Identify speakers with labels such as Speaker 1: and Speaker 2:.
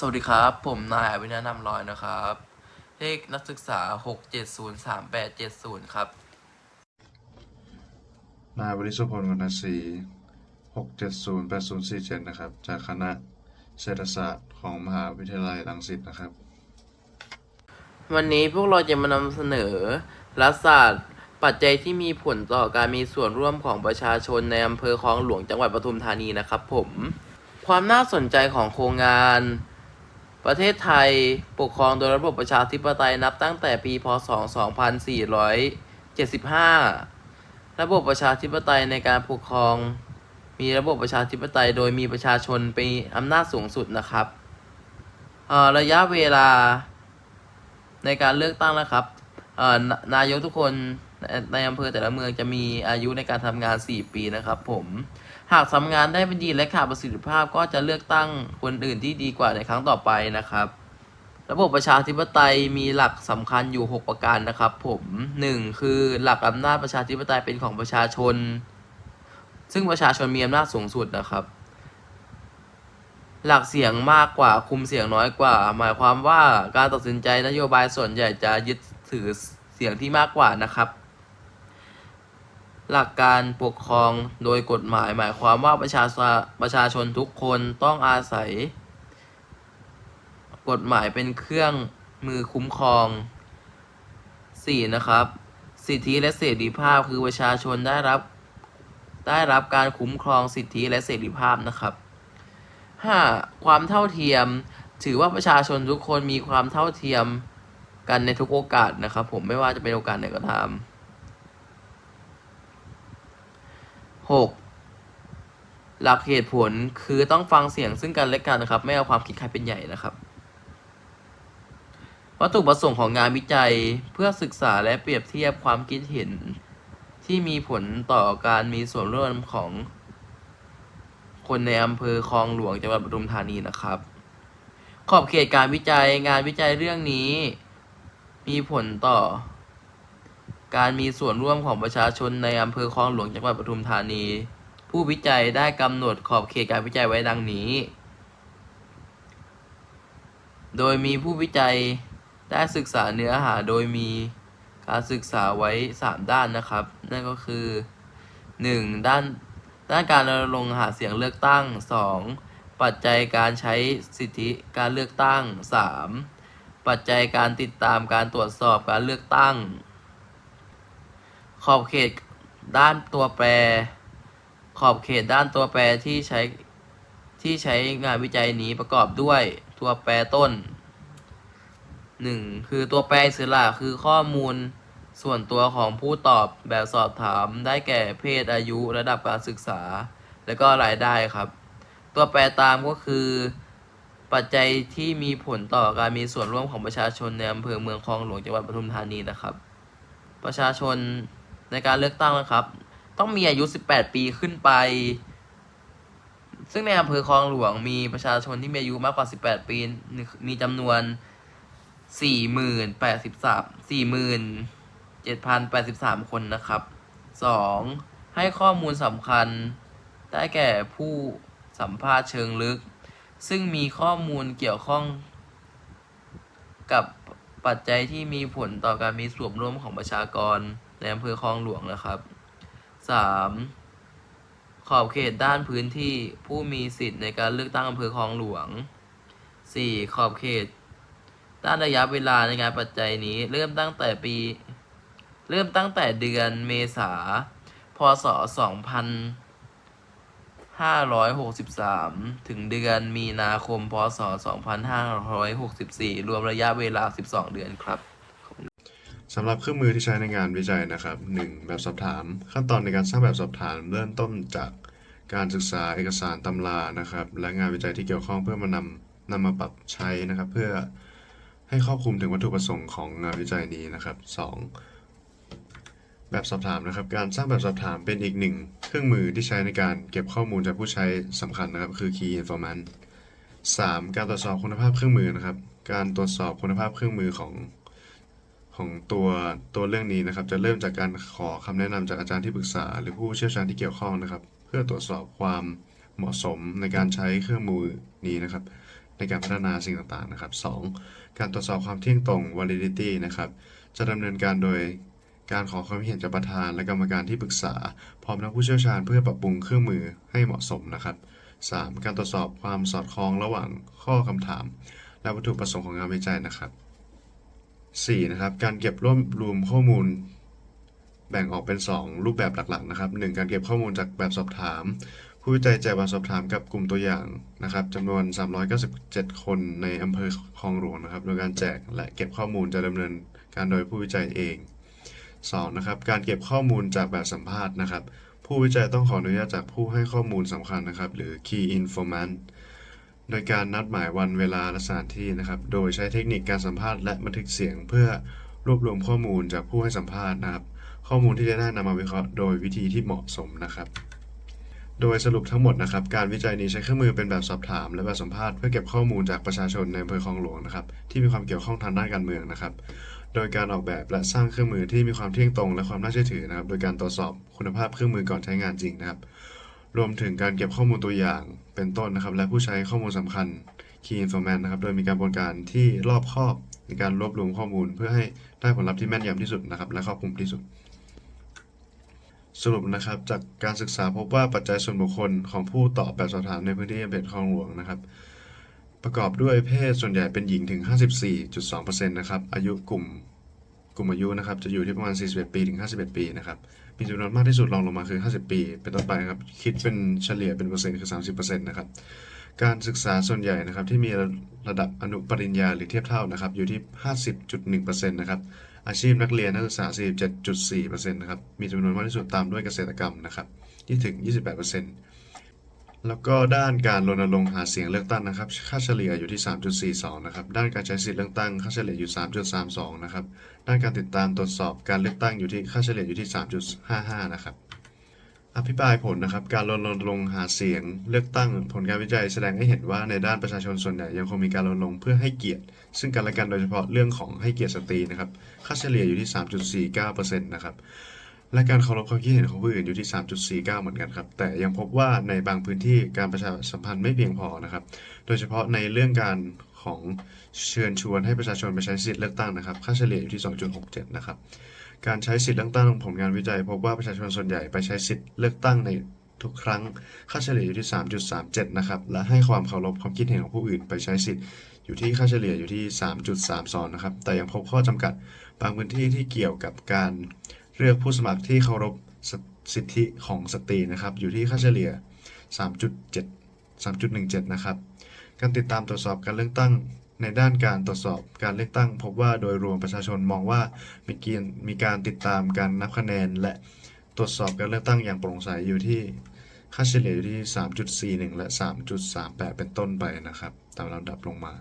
Speaker 1: สวัสดีครับ ผมนายอภินันท์นำลอยนะครับ เลขนักศึกษา 6703870 ครับ
Speaker 2: นายบริสุทธิ์พลวรรณศรีหกเจ็ดศูนย์แปดศูนย์สี่เจ็ดนะครับ จากคณะเศรษฐศาสตร์ของมหาวิทยาลัยรังสิตนะครับ
Speaker 1: วันนี้พวกเราจะมานำเสนอรัฐศาสตร์ปัจจัยที่มีผลต่อการมีส่วนร่วมของประชาชนในอำเภอคลองหลวงจังหวัดปทุมธานีนะครับผม ความน่าสนใจของโครงงาน ประเทศไทยปกครองโดยระบบประชาธิปไตยนับตั้งแต่ปีพศ 2475 ระบบประชาธิปไตยในการปกครอง มีระบบประชาธิปไตยโดยมีประชาชนเป็นอำนาจสูงสุดนะครับอ่อระยะเวลาในการเลือกตั้งนะครับอ่อนายกทุกคนในอำเภอแต่ละเมืองจะมีอายุในการทำงาน 4 ปีนะครับผม หากทำงานได้ไม่ดีและขาดประสิทธิภาพก็จะเลือกตั้งคนอื่นที่ดีกว่าในครั้งต่อไปนะครับ ระบบประชาธิปไตยมีหลักสำคัญอยู่ 6 ประการนะครับ ผม 1. คือหลักอำนาจประชาธิปไตยเป็นของประชาชน ซึ่งประชาชนมีอำนาจสูงสุดนะครับ หลักเสียงมากกว่าคุมเสียงน้อยกว่า หมายความว่าการตัดสินใจนโยบายส่วนใหญ่จะยึดถือเสียงที่มากกว่านะครับ หลักการปกครองโดยกฎหมายหมายความว่าประชาชนประชาชนทุกคนต้องอาศัย กฎหมายเป็นเครื่องมือคุ้มครอง 4. นะครับ สิทธิและเสรีภาพคือประชาชนได้รับได้รับการคุ้มครองสิทธิและเสรีภาพนะครับ 5. ความเท่าเทียมถือว่าประชาชนทุกคนมีความเท่าเทียมกันในทุกโอกาสนะครับ ผมไม่ว่าจะเป็นโอกาสไหนก็ตาม 6. หลักเหตุผลคือต้องฟังเสียงซึ่งกันและกันนะครับ ไม่เอาความคิดใครเป็นใหญ่นะครับ วัตถุประสงค์ของงานวิจัยเพื่อศึกษาและเปรียบเทียบความคิดเห็น ที่มีผลต่อการมีส่วนร่วมของคนในอำเภอคลองหลวงจังหวัดปทุมธานีนะครับ ขอบเขตการวิจัยงานวิจัยเรื่องนี้ มีผลต่อ การมีส่วนร่วมของประชาชนในอำเภอคลองหลวงจังหวัดปทุมธานี ผู้วิจัยได้กำหนดขอบเขตการวิจัยไว้ดังนี้ โดยมีผู้วิจัยได้ศึกษาเนื้อหาโดยมีการศึกษาไว้ 3 ด้านนะครับ นั่นก็คือ 1. ด้านด้านการรณรงค์หาเสียงเลือกตั้ง 2. ปัจจัยการใช้สิทธิการเลือกตั้ง 3. ปัจจัยการติดตามการตรวจสอบการเลือกตั้ง ขอบเขตด้านตัวแปร ขอบเขตด้านตัวแปรที่ใช้ที่ใช้งานวิจัยนี้ประกอบด้วยตัวแปรต้น 1. คือตัวแปรอิสระคือข้อมูลส่วนตัวของผู้ตอบแบบสอบถามได้แก่เพศอายุระดับการศึกษา และก็รายได้ครับ ตัวแปรตามก็คือ ปัจจัยที่มีผลต่อการมีส่วนร่วมของประชาชนในอำเภอเมืองคลองหลวงจังหวัดปทุมธานีนะครับ ประชาชน ในการเลือกตั้งนะครับ ต้องมีอายุ 18 ปีขึ้นไป ซึ่งในอำเภอคลองหลวงมีประชาชนที่มีอายุมากกว่า 18 ปี มีจำนวนสี่หมื่นแปดสิบสามสี่หมื่นเจ็ดพันแปดสิบสามคนนะครับสองให้ข้อมูลสำคัญ ได้แก่ผู้สัมภาษณ์เชิงลึก ซึ่งมีข้อมูลเกี่ยวข้องกับปัจจัยที่มีผลต่อการมีส่วนร่วมของประชากร ในอำเภอคลองหลวงนะครับสามขอบเขตด้านพื้นที่ผู้มีสิทธิ์ในการเลือกตั้งอำเภอคลองหลวงสี่ขอบเขต ด้านระยะเวลาในงานปัจจัยนี้ เริ่มตั้งแต่ปี เริ่มตั้งแต่เดือนเมษาพศ 2563 ถึงเดือนมีนาคม พศ 2564 รวมระยะเวลา 12 เดือนครับ
Speaker 2: สำหรับเครื่องมือที่ใช้ในงานวิจัยนะครับ 1. แบบสอบถาม ขั้นตอนในการสร้างแบบสอบถามเริ่มต้นจากการศึกษาเอกสารตำรานะครับ และงานวิจัยที่เกี่ยวข้องเพื่อมานำนำมาปรับใช้นะครับ เพื่อให้ครอบคลุมถึงวัตถุประสงค์ของงานวิจัยนี้นะครับ 2. แบบสอบถามนะครับ การสร้างแบบสอบถามเป็นอีกหนึ่งเครื่องมือที่ใช้ในการเก็บข้อมูลจากผู้ใช้สำคัญนะครับ คือ Key Informant 3. การตรวจสอบคุณภาพเครื่องมือนะครับ การตรวจสอบคุณภาพเครื่องมือของ ของตัวตัวเรื่องนี้นะครับ จะเริ่มจากการขอคำแนะนำจากอาจารย์ที่ปรึกษา หรือผู้เชี่ยวชาญที่เกี่ยวข้องนะครับ เพื่อตรวจสอบความเหมาะสมในการใช้เครื่องมือนี้นะครับ ในการพัฒนาสิ่งต่างๆนะครับ 2. การตรวจสอบความเที่ยงตรง validity นะครับ จะดำเนินการโดยการขอความเห็นจากประธานและกรรมการที่ปรึกษา พร้อมทั้งผู้เชี่ยวชาญเพื่อปรับปรุงเครื่องมือให้เหมาะสมนะครับ 3. การตรวจสอบความสอดคล้องระหว่างข้อคำถาม และวัตถุประสงค์ของงานวิจัยนะครับ 4. นะครับการเก็บรวบรวมข้อมูล แบ่งออกเป็น 2 รูปแบบหลักๆนะครับ 1. การเก็บข้อมูลจากแบบสอบถาม ผู้วิจัยแจกแบบสอบถามกับกลุ่มตัวอย่างนะครับจำนวน 397 คนในอำเภอคลองหลวงนะครับ โดยการแจกและเก็บข้อมูลจะดำเนินการโดยผู้วิจัยเอง 2. นะครับการเก็บข้อมูลจากแบบสัมภาษณ์นะครับ ผู้วิจัยต้องขออนุญาตจากผู้ให้ข้อมูลสำคัญนะครับ หรือ key informant โดยการนัดหมายวันเวลาและสถานที่นะครับ โดยใช้เทคนิคการสัมภาษณ์และบันทึกเสียงเพื่อรวบรวมข้อมูลจากผู้ให้สัมภาษณ์นะครับ ข้อมูลที่จะได้นำมาวิเคราะห์โดยวิธีที่เหมาะสมนะครับ โดยสรุปทั้งหมดนะครับ การวิจัยนี้ใช้เครื่องมือเป็นแบบสอบถาม และแบบสัมภาษณ์เพื่อเก็บข้อมูลจากประชาชนในอำเภอคลองหลวงนะครับ ที่มีความเกี่ยวข้องทางด้านการเมืองนะครับ โดยการออกแบบและสร้างเครื่องมือที่มีความเที่ยงตรง และความน่าเชื่อถือนะครับ โดยการตรวจสอบคุณภาพเครื่องมือก่อนใช้งานจริงนะครับ รวมถึงการเก็บข้อมูลตัวอย่างเป็นต้นนะครับ และผู้ใช้ข้อมูลสำคัญ Key Informant นะครับ โดยมีการกระบนการที่รอบคอบในการรวบรวมข้อมูล เพื่อให้ได้ผลลัพธ์ที่แม่นยำที่สุดนะครับ และครอบคลุมที่สุด สรุปนะครับ จากการศึกษาพบว่าปัจจัยส่วนบุคคลของผู้ตอบแบบสอบถามในพื้นที่อำเภอคลองหลวงนะครับ ประกอบด้วยเพศส่วนใหญ่เป็นหญิงถึง 54.2%นะครับอายุกลุ่มกลุ่มอายุนะครับจะอยู่ที่ประมาณ 41 ปีถึง 51 ปีนะครับ มีจำนวนมากที่สุดรองลงมาคือ 50 ปี เป็นต้นไปครับคิดเป็นเฉลี่ยเป็นเปอร์เซ็นต์คือ 30%นะครับการศึกษาส่วนใหญ่นะครับที่มีระดับอนุปริญญาหรือเทียบเท่านะครับอยู่ที่ 50.1%นะครับอาชีพนักเรียนนักศึกษา 47.4%นะครับมีจำนวนมากที่สุดตามด้วยเกษตรกรรมนะครับที่ถึง 28% แล้วก็ด้านการรณรงค์หาเสียงเลือกตั้งนะครับ ค่าเฉลี่ยอยู่ที่ 3.42 นะครับ ด้านการใช้สิทธิเลือกตั้ง ค่าเฉลี่ยอยู่ 3.32 นะครับ ด้านการติดตามตรวจสอบการเลือกตั้งอยู่ที่ค่าเฉลี่ยอยู่ที่ 3.55 นะครับ อภิปรายผลนะครับ การรณรงค์หาเสียงเลือกตั้ง ผลการวิจัยแสดงให้เห็นว่าในด้านประชาชนส่วนใหญ่ยังคงมีการรณรงค์เพื่อให้เกียรติ ซึ่งกันและกันโดยเฉพาะเรื่องของให้เกียรติสตรีนะครับ ค่าเฉลี่ยอยู่ที่ 3.49%นะครับ และการเคารพความคิดเห็นของผู้อื่นอยู่ที่ 3.49 เหมือนกันครับ แต่ยังพบว่าในบางพื้นที่การประชาสัมพันธ์ไม่เพียงพอนะครับ โดยเฉพาะในเรื่องการของเชิญชวนให้ประชาชนไปใช้สิทธิ์เลือกตั้งนะครับ ค่าเฉลี่ยอยู่ที่ 2.67 นะครับ การใช้สิทธิ์เลือกตั้งของผลงานวิจัย พบว่าประชาชนส่วนใหญ่ไปใช้สิทธิ์เลือกตั้งในทุกครั้ง ค่าเฉลี่ยอยู่ที่ 3.37 นะครับ และให้ความเคารพความคิดเห็นของผู้อื่นไปใช้สิทธิ์อยู่ที่ค่าเฉลี่ยอยู่ที่ 3.32 นะครับ แต่ยังพบข้อจำกัดบางพื้นที่ที่เกี่ยวกับการ เลือกผู้สมัครที่เคารพสสิทธิของสตรีนะครับ อยู่ที่ค่าเฉลี่ย 3.7 3.17 นะครับ การติดตามตรวจสอบการเลือกตั้งในด้านการตรวจสอบการเลือกตั้ง พบว่าโดยรวมประชาชนมองว่ามีเกียรมีการติดตามการนับคะแนน และตรวจสอบการเลือกตั้งอย่างโปร่งใสอยู่ที่ค่าเฉลี่ยอยู่ที่ 3.41 และ 3.38 เป็นต้นไปนะครับ ตามลำดับลงมา